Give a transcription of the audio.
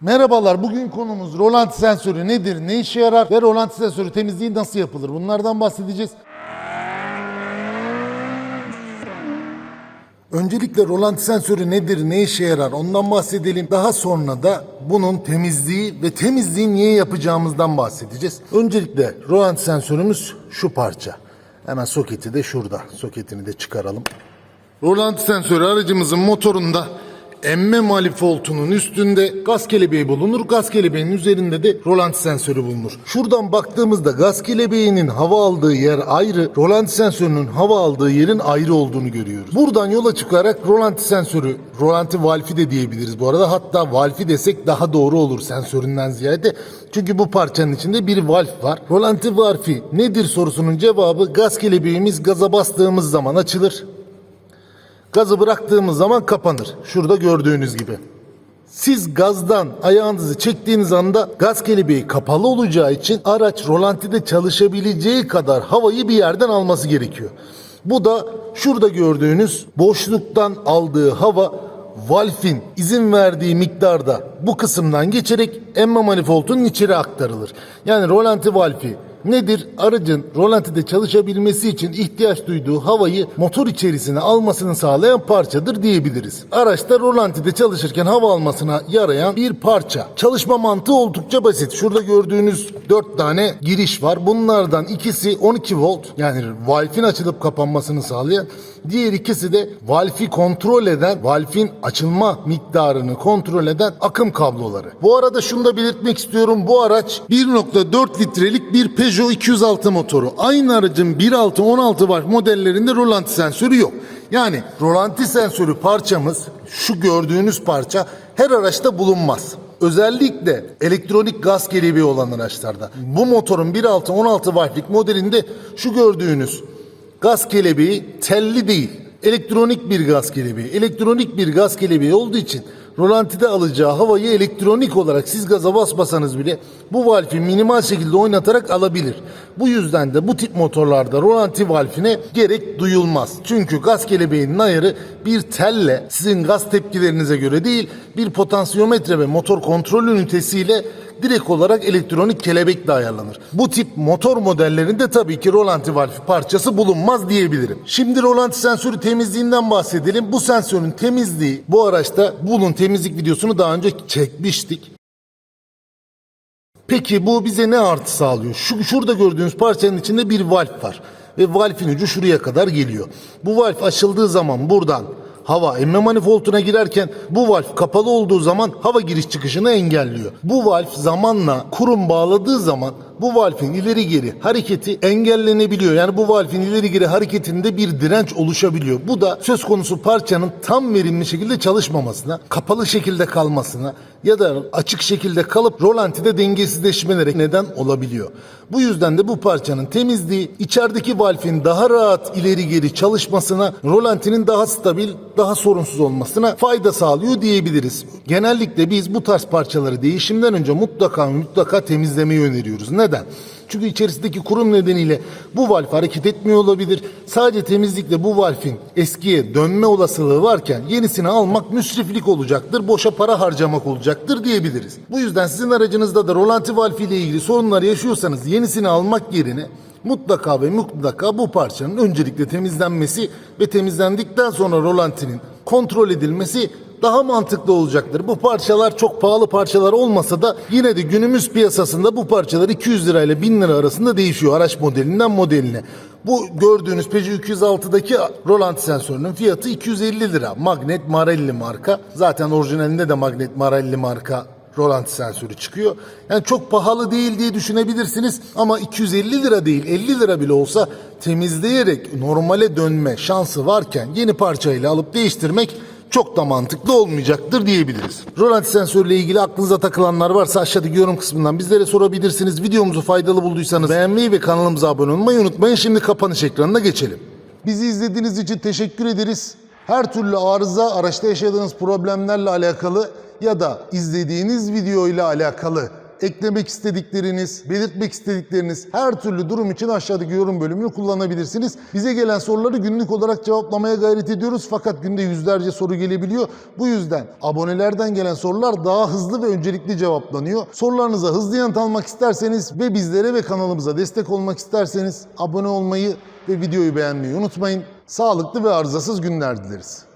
Merhabalar, bugün konumuz rolanti sensörü nedir, ne işe yarar ve rolanti sensörü temizliği nasıl yapılır? Bunlardan bahsedeceğiz. Öncelikle rolanti sensörü nedir, ne işe yarar ondan bahsedelim. Daha sonra da bunun temizliği ve temizliği niye yapacağımızdan bahsedeceğiz. Öncelikle rolanti sensörümüz şu parça. Hemen soketi de şurada. Soketini de çıkaralım. Rolanti sensörü aracımızın motorunda emme manifoldunun üstünde gaz kelebeği bulunur. Gaz kelebeğinin üzerinde de rolanti sensörü bulunur. Şuradan baktığımızda gaz kelebeğinin hava aldığı yer ayrı, rolanti sensörünün hava aldığı yerin ayrı olduğunu görüyoruz. Buradan yola çıkarak rolanti sensörü, rolanti valfi de diyebiliriz bu arada. Hatta valfi desek daha doğru olur sensöründen ziyade. Çünkü bu parçanın içinde bir valf var. Rolanti valfi nedir sorusunun cevabı gaz kelebeğimiz gaza bastığımız zaman açılır. Gazı bıraktığımız zaman kapanır. Şurada gördüğünüz gibi. Siz gazdan ayağınızı çektiğiniz anda gaz kelebeği kapalı olacağı için araç rolantide çalışabileceği kadar havayı bir yerden alması gerekiyor. Bu da şurada gördüğünüz boşluktan aldığı hava valfin izin verdiği miktarda bu kısımdan geçerek emme manifoldunun içeri aktarılır. Yani rolanti valfi nedir? Aracın rolantide çalışabilmesi için ihtiyaç duyduğu havayı motor içerisine almasını sağlayan parçadır diyebiliriz. Araçta rolantide çalışırken hava almasına yarayan bir parça. Çalışma mantığı oldukça basit. Şurada gördüğünüz 4 tane giriş var. Bunlardan ikisi 12 volt yani valfin açılıp kapanmasını sağlayan. Diğer ikisi de valfi kontrol eden, valfin açılma miktarını kontrol eden akım kabloları. Bu arada şunu da belirtmek istiyorum. Bu araç 1.4 litrelik bir Peugeot 206 motoru. Aynı aracın 1.6 16 var modellerinde rolanti sensörü yok. Yani rolanti sensörü parçamız şu gördüğünüz parça her araçta bulunmaz. Özellikle elektronik gaz kelebeği olan araçlarda. Bu motorun 1.6 16 wattlik modelinde şu gördüğünüz gaz kelebeği telli değil. Elektronik bir gaz kelebeği. Elektronik bir gaz kelebeği olduğu için rolantide alacağı havayı elektronik olarak siz gaza basmasanız bile bu valfi minimal şekilde oynatarak alabilir. Bu yüzden de bu tip motorlarda rolanti valfine gerek duyulmaz. Çünkü gaz kelebeğinin ayarı bir telle sizin gaz tepkilerinize göre değil bir potansiyometre ve motor kontrol ünitesiyle direkt olarak elektronik kelebekle ayarlanır. Bu tip motor modellerinde tabii ki rolanti valfi parçası bulunmaz diyebilirim. Şimdi rolanti sensörü temizliğinden bahsedelim. Bu sensörün temizliği bu araçta bunun temizlik videosunu daha önce çekmiştik. Peki bu bize ne artı sağlıyor? Şu şurada gördüğünüz parçanın içinde bir valf var ve valfin ucu şuraya kadar geliyor. Bu valf açıldığı zaman buradan hava emme manifolduna girerken bu valf kapalı olduğu zaman hava giriş çıkışını engelliyor. Bu valf zamanla kurum bağladığı zaman bu valfin ileri geri hareketi engellenebiliyor. Yani bu valfin ileri geri hareketinde bir direnç oluşabiliyor. Bu da söz konusu parçanın tam verimli şekilde çalışmamasına, kapalı şekilde kalmasına ya da açık şekilde kalıp rolantide dengesizleşmelere neden olabiliyor. Bu yüzden de bu parçanın temizliği içerideki valfin daha rahat ileri geri çalışmasına, rolantinin daha stabil, daha sorunsuz olmasına fayda sağlıyor diyebiliriz. Genellikle biz bu tarz parçaları değişimden önce mutlaka mutlaka temizlemeyi öneriyoruz. Neden? Çünkü içerisindeki kurum nedeniyle bu valf hareket etmiyor olabilir. Sadece temizlikle bu valfin eskiye dönme olasılığı varken yenisini almak müsriflik olacaktır, boşa para harcamak olacaktır diyebiliriz. Bu yüzden sizin aracınızda da rolanti valfi ile ilgili sorunlar yaşıyorsanız yenisini almak yerine mutlaka ve mutlaka bu parçanın öncelikle temizlenmesi ve temizlendikten sonra rolantinin kontrol edilmesi daha mantıklı olacaktır. Bu parçalar çok pahalı parçalar olmasa da yine de günümüz piyasasında bu parçalar 200 lira ile 1000 lira arasında değişiyor araç modelinden modeline. Bu gördüğünüz Peugeot 206'daki rolanti sensörünün fiyatı 250 lira. Magnet Marelli marka. Zaten orijinalinde de Magnet Marelli marka rolanti sensörü çıkıyor. Yani çok pahalı değil diye düşünebilirsiniz ama 250 lira değil 50 lira bile olsa temizleyerek normale dönme şansı varken yeni parçayla alıp değiştirmek çok da mantıklı olmayacaktır diyebiliriz. Rolanti sensörüyle ilgili aklınıza takılanlar varsa aşağıdaki yorum kısmından bizlere sorabilirsiniz. Videomuzu faydalı bulduysanız beğenmeyi ve kanalımıza abone olmayı unutmayın. Şimdi kapanış ekranına geçelim. Bizi izlediğiniz için teşekkür ederiz. Her türlü arıza, araçta yaşadığınız problemlerle alakalı ya da izlediğiniz video ile alakalı eklemek istedikleriniz, belirtmek istedikleriniz her türlü durum için aşağıdaki yorum bölümünü kullanabilirsiniz. Bize gelen soruları günlük olarak cevaplamaya gayret ediyoruz fakat günde yüzlerce soru gelebiliyor. Bu yüzden abonelerden gelen sorular daha hızlı ve öncelikli cevaplanıyor. Sorularınıza hızlı yanıt almak isterseniz ve bizlere ve kanalımıza destek olmak isterseniz abone olmayı ve videoyu beğenmeyi unutmayın. Sağlıklı ve arızasız günler dileriz.